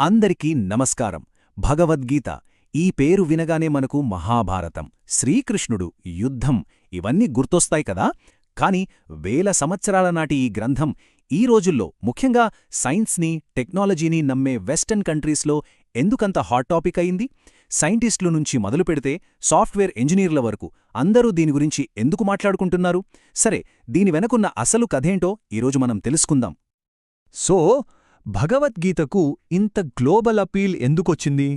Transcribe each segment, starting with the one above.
అందరికీ నమస్కారం. భగవద్గీత ఈ పేరు వినగానే మనకు మహాభారతం. శ్రీకృష్ణుడు యుద్ధం ఇవన్నీ గుర్తొస్తాయి కదా? కాని వేల సంవత్సరాల నాటి ఈ గ్రంథం ఈ రోజుల్లో ముఖ్యంగా సైన్స్ని టెక్నాలజీని నమ్మే వెస్టర్న్ కంట్రీస్లో ఎందుకంత హాట్ టాపిక్ అయింది? సైంటిస్టుల నుంచి మొదలు పెడితే సాఫ్ట్వేర్ ఇంజనీర్ల వరకు అందరూ దీని గురించి ఎందుకు మాట్లాడుకుంటున్నారు? సరే దీని వెనకున్న అసలు కథేంటో ఈరోజు మనం తెలుసుకుందాం. సో భగవద్గీతకు ఇంత గ్లోబల్ అపీల్ ఎందుకొచ్చింది?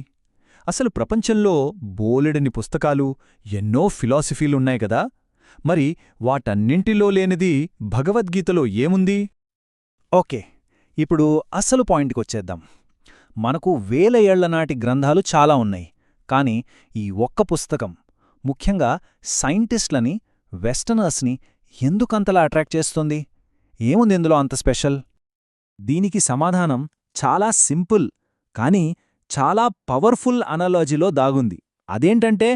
అసలు ప్రపంచంలో బోలెడని పుస్తకాలు ఎన్నో ఫిలాసఫీలున్నాయి కదా మరి వాటన్నింటిలో లేనిది భగవద్గీతలో ఏముంది? ఓకే ఇప్పుడు అసలు పాయింట్కొచ్చేద్దాం. మనకు వేల ఏళ్ళనాటి గ్రంథాలు చాలా ఉన్నాయి కాని ఈ ఒక్క పుస్తకం ముఖ్యంగా సైంటిస్ట్లని వెస్టర్నర్స్ని ఎందుకంతలా అట్రాక్ట్ చేస్తుంది? ఏముంది ఇందులో అంత స్పెషల్? దీనికి సమాధానం చాలా సింపుల్ కాని చాలా పవర్ఫుల్ అనాలజీలో దాగుంది. అదేంటంటే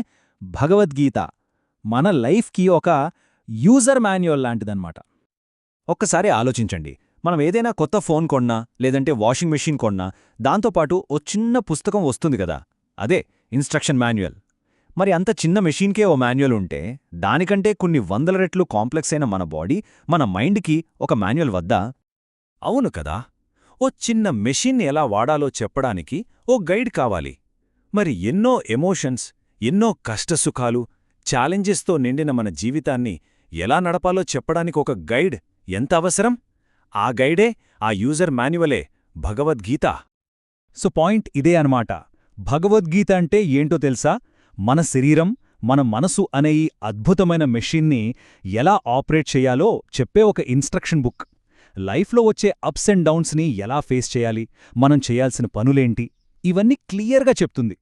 భగవద్గీత మన లైఫ్కి ఒక యూజర్ మాన్యువల్ లాంటిదన్నమాట. ఒక్కసారి ఆలోచించండి. మనం ఏదైనా కొత్త ఫోన్ కొన్నా లేదంటే వాషింగ్ మెషిన్ కొన్నా దాంతోపాటు ఓ చిన్న పుస్తకం వస్తుంది కదా. అదే ఇన్స్ట్రక్షన్ మాన్యువల్. మరి అంత చిన్న మెషీన్కే ఓ మాన్యువల్ ఉంటే దానికంటే కొన్ని వందల రెట్లు కాంప్లెక్స్ అయిన మన బాడీ మన మైండ్కి ఒక మాన్యువల్ వద్దా? అవును కదా? ఓ చిన్న మెషిన్ ఎలా వాడాలో చెప్పడానికి ఓ గైడ్ కావాలి. మరి ఎన్నో ఎమోషన్స్ ఎన్నో కష్టసుఖాలు ఛాలెంజెస్తో నిండిన మన జీవితాన్ని ఎలా నడపాలో చెప్పడానికి ఒక గైడ్ ఎంత అవసరం? ఆ గైడే ఆ యూజర్ మాన్యువలే భగవద్గీత. సో పాయింట్ ఇదే అన్నమాట. భగవద్గీత అంటే ఏంటో తెలుసా? మన శరీరం మన మనసు అనే ఈ అద్భుతమైన మెషిన్ని ఎలా ఆపరేట్ చేయాలో చెప్పే ఒక ఇన్స్ట్రక్షన్ బుక్. లైఫ్లో వచ్చే అప్స్ అండ్ డౌన్స్ని ఎలా ఫేస్ చేయాలి మనం చేయాల్సిన పనులేంటి ఇవన్నీ క్లియర్గా చెప్తుంది.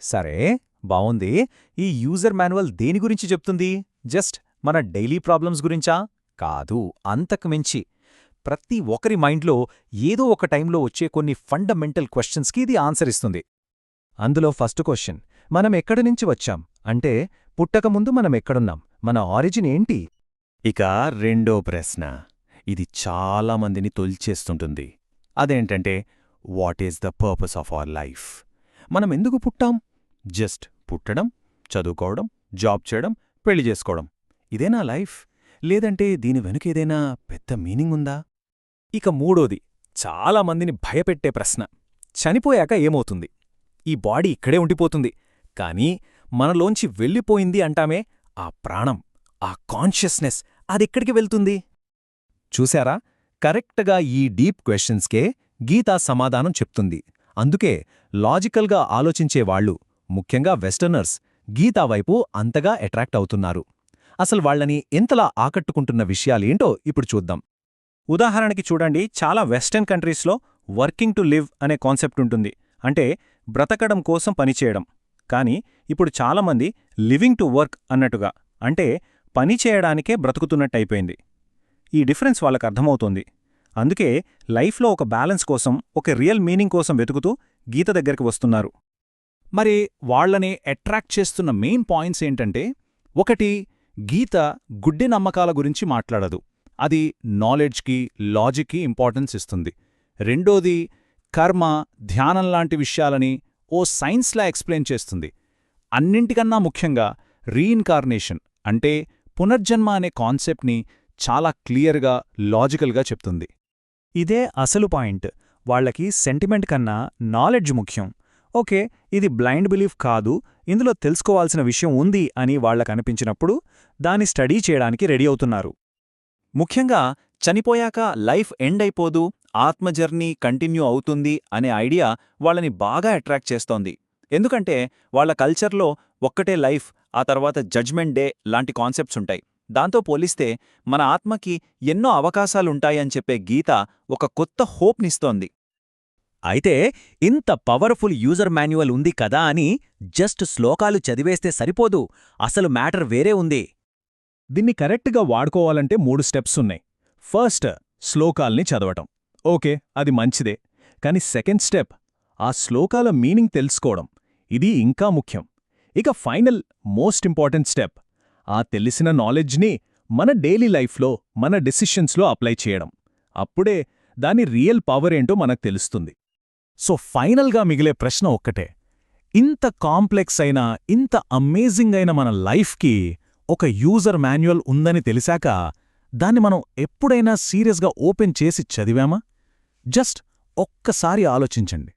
సరే బావుంది. ఈ యూజర్ మాన్యువల్ దేని గురించి చెప్తుంది? జస్ట్ మన డైలీ ప్రాబ్లమ్స్ గురించా? కాదు అంతకు మించి. ప్రతి ఒక్కరి మైండ్లో ఏదో ఒక టైంలో వచ్చే కొన్ని ఫండమెంటల్ క్వశ్చన్స్కి ఇది ఆన్సర్ ఇస్తుంది. అందులో ఫస్ట్ క్వశ్చన్ మనం ఎక్కడి నుంచి వచ్చాం? అంటే పుట్టకముందు మనం ఎక్కడున్నాం? మన ఆరిజిన్ ఏంటి? ఇక రెండో ప్రశ్న. ఇది చాలా మందిని తొలిచేస్తుంటుంది. అదేంటంటే what is the purpose of our life మనం ఎందుకు పుట్టాం? జస్ట్ పుట్టడం చదువుకోవడం జాబ్ చేయడం పెళ్ళి చేసుకోవడం. ఇదేనా లైఫ్ లేదంటే దీని వెనుక ఏదైనా పెద్ద మీనింగ్ ఉందా? ఇక మూడోది చాలా మందిని భయపెట్టే ప్రశ్న. చనిపోయాక ఏమవుతుంది? ఈ బాడీ ఇక్కడే ఉండిపోతుంది. కానీ మనలోంచి వెళ్ళిపోయింది అంటామే ఆ ప్రాణం ఆ కాన్షియస్నెస్ అదెక్కడికి వెళ్తుంది? చూశారా? కరెక్ట్గా ఈ డీప్ క్వశ్చన్స్కే గీతా సమాధానం చెప్తుంది. అందుకే లాజికల్గా ఆలోచించేవాళ్ళు ముఖ్యంగా వెస్టర్నర్స్ గీతా వైపు అంతగా అట్రాక్ట్ అవుతున్నారు. అసలు వాళ్ళని ఎంతలా ఆకట్టుకుంటున్న విషయాలేంటో ఇప్పుడు చూద్దాం. ఉదాహరణకి చూడండి చాలా వెస్టర్న్ కంట్రీస్లో వర్కింగ్ టు లివ్ అనే కాన్సెప్ట్ ఉంటుంది. అంటే బ్రతకడం కోసం పనిచేయడం కానీ ఇప్పుడు చాలామంది లివింగ్ టు వర్క్ అన్నట్టుగా అంటే పని చేయడానికే బ్రతుకుతున్నట్టయిపోయింది. ఈ డిఫరెన్స్ వాళ్ళకు అర్థమవుతోంది. అందుకే లైఫ్లో ఒక బ్యాలెన్స్ కోసం ఒక రియల్ మీనింగ్ కోసం వెతుకుతూ గీత దగ్గరికి వస్తున్నారు. మరి వాళ్ళని అట్రాక్ట్ చేస్తున్న మెయిన్ పాయింట్స్ ఏంటంటే ఒకటి గీత గుడ్డి నమ్మకాల గురించి మాట్లాడదు. అది నాలెడ్జ్కి లాజిక్కి ఇంపార్టెన్స్ ఇస్తుంది. రెండోది కర్మ ధ్యానం లాంటి విషయాలని ఓ సైన్స్లా ఎక్స్ప్లెయిన్ చేస్తుంది. అన్నింటికన్నా ముఖ్యంగా రీఇన్కార్నేషన్ అంటే పునర్జన్మ అనే కాన్సెప్ట్ని చాలా క్లియర్గా లాజికల్గా చెప్తుంది. ఇదే అసలు పాయింట్. వాళ్ళకి సెంటిమెంట్ కన్నా నాలెడ్జ్ ముఖ్యం. ఓకే ఇది బ్లైండ్ బిలీఫ్ కాదు ఇందులో తెలుసుకోవాల్సిన విషయం ఉంది అని వాళ్ళకనిపించినప్పుడు దాని స్టడీ చేయడానికి రెడీ అవుతున్నారు. ముఖ్యంగా చనిపోయాక లైఫ్ ఎండ్ అయిపోదు ఆత్మ జర్నీ కంటిన్యూ అవుతుంది అనే ఐడియా వాళ్ళని బాగా అట్రాక్ట్ చేస్తోంది. ఎందుకంటే వాళ్ళ కల్చర్లో ఒక్కటే లైఫ్ ఆ తర్వాత జడ్జ్మెంట్ డే లాంటి కాన్సెప్ట్స్ ఉంటాయి. దాంతో పోలిస్తే మన ఆత్మకి ఎన్నో అవకాశాలుంటాయని చెప్పే గీత ఒక కొత్త హోప్నిస్తోంది. అయితే ఇంత పవర్ఫుల్ యూజర్ మాన్యువల్ ఉంది కదా అని జస్ట్ శ్లోకాలు చదివేస్తే సరిపోదు. అసలు మ్యాటర్ వేరే ఉంది. దీన్ని కరెక్ట్గా వాడుకోవాలంటే మూడు స్టెప్స్ ఉన్నాయి. ఫస్ట్ శ్లోకాల్ని చదవటం. ఓకే అది మంచిదే. కాని సెకండ్ స్టెప్ ఆ శ్లోకాల మీనింగ్ తెలుసుకోవడం. ఇది ఇంకా ముఖ్యం. ఇక ఫైనల్ మోస్ట్ ఇంపార్టెంట్ స్టెప్ ఆ తెలిసిన నాలెడ్జ్ని మన డైలీ లైఫ్లో మన డెసిషన్స్లో అప్లై చేయడం. అప్పుడే దాని రియల్ పవర్ ఏంటో మనకు తెలుస్తుంది. సో ఫైనల్గా మిగిలే ప్రశ్న ఒక్కటే. ఇంత కాంప్లెక్స్ అయిన ఇంత అమేజింగ్ అయిన మన లైఫ్కి ఒక యూజర్ మాన్యువల్ ఉందని తెలిసాక దాన్ని మనం ఎప్పుడైనా సీరియస్గా ఓపెన్ చేసి చదివామా? జస్ట్ ఒక్కసారి ఆలోచించండి.